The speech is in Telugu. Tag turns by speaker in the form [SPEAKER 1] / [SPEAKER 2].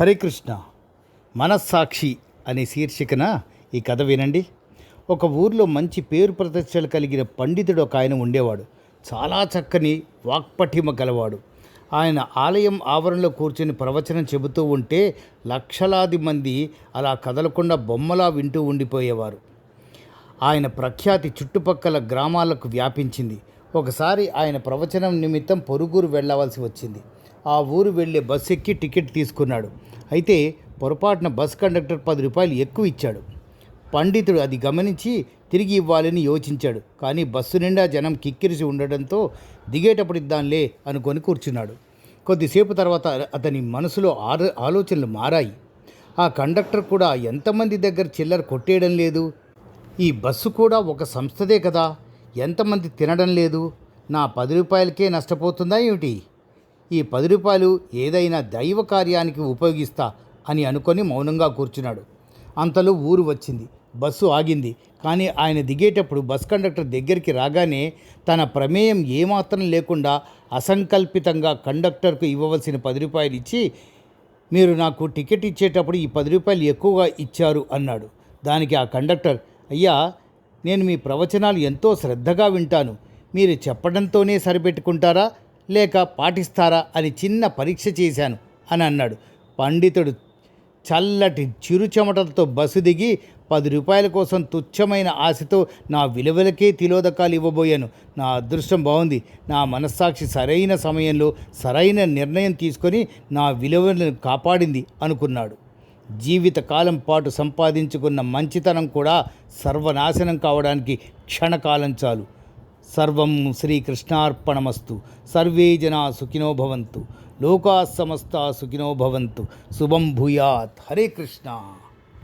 [SPEAKER 1] హరే కృష్ణ మనస్సాక్షి అనే శీర్షికన ఈ కథ వినండి. ఒక ఊర్లో మంచి పేరు ప్రతిష్టలు కలిగిన పండితుడు ఒక ఆయన ఉండేవాడు. చాలా చక్కని వాక్పటిమ గలవాడు. ఆయన ఆలయం ఆవరణలో కూర్చొని ప్రవచనం చెబుతూ ఉంటే లక్షలాది మంది అలా కదలకుండా బొమ్మలా వింటూ ఉండిపోయేవారు. ఆయన ప్రఖ్యాతి చుట్టుపక్కల గ్రామాలకు వ్యాపించింది. ఒకసారి ఆయన ప్రవచనం నిమిత్తం పొరుగురు వెళ్ళవలసి వచ్చింది. ఆ ఊరు వెళ్ళే బస్సు ఎక్కి టికెట్ తీసుకున్నాడు. అయితే పొరపాటున బస్ కండక్టర్ పది రూపాయలు ఎక్కువ ఇచ్చాడు. పండితుడు అది గమనించి తిరిగి ఇవ్వాలని యోచించాడు. కానీ బస్సు నిండా జనం కిక్కిరిసి ఉండడంతో దిగేటప్పుడు ఇద్దాంలే అనుకొని కూర్చున్నాడు. కొద్దిసేపు తర్వాత అతని మనసులో ఆలో ఆలోచనలు మారాయి. ఆ కండక్టర్ కూడా ఎంతమంది దగ్గర చిల్లర కొట్టేయడం లేదు? ఈ బస్సు కూడా ఒక సంస్థదే కదా? ఎంతమంది తినడం లేదు? నా పది రూపాయలకే నష్టపోతుందా ఏమిటి? ఈ పది రూపాయలు ఏదైనా దైవ కార్యానికి ఉపయోగిస్తా అని అనుకొని మౌనంగా కూర్చున్నాడు. అంతలో ఊరు వచ్చింది. బస్సు ఆగింది. కానీ ఆయన దిగేటప్పుడు బస్ కండక్టర్ దగ్గరికి రాగానే తన ప్రమేయం ఏమాత్రం లేకుండా అసంకల్పితంగా కండక్టర్కు ఇవ్వవలసిన పది రూపాయలు ఇచ్చి మీరు నాకు టికెట్ ఇచ్చేటప్పుడు ఈ పది రూపాయలు ఎక్కువగా ఇచ్చారు అన్నాడు. దానికి ఆ కండక్టర్ అయ్యా నేను మీ ప్రవచనాలు ఎంతో శ్రద్ధగా వింటాను. మీరు చెప్పడంతోనే సరిపెట్టుకుంటారా? లేక పాటిస్తారా అని చిన్న పరీక్ష చేశాను అని అన్నాడు. పండితుడు చల్లటి చిరు చెమటలతో బస్సు దిగి పది రూపాయల కోసం తుచ్చమైన ఆశతో నా విలువలకే తిలోదకాలు ఇవ్వబోయాను. నా అదృష్టం బాగుంది. నా మనస్సాక్షి సరైన సమయంలో సరైన నిర్ణయం తీసుకొని నా విలువలను కాపాడింది అనుకున్నాడు. జీవితకాలం పాటు సంపాదించుకున్న మంచితనం కూడా సర్వనాశనం కావడానికి క్షణకాలం చాలు. సర్వం శ్రీకృష్ణార్పణమస్తు. సర్వే జనా సుఖినో భవంతు. లోకా సమస్త సుఖినో భవంతు. శుభం భూయాత్. హరే కృష్ణ.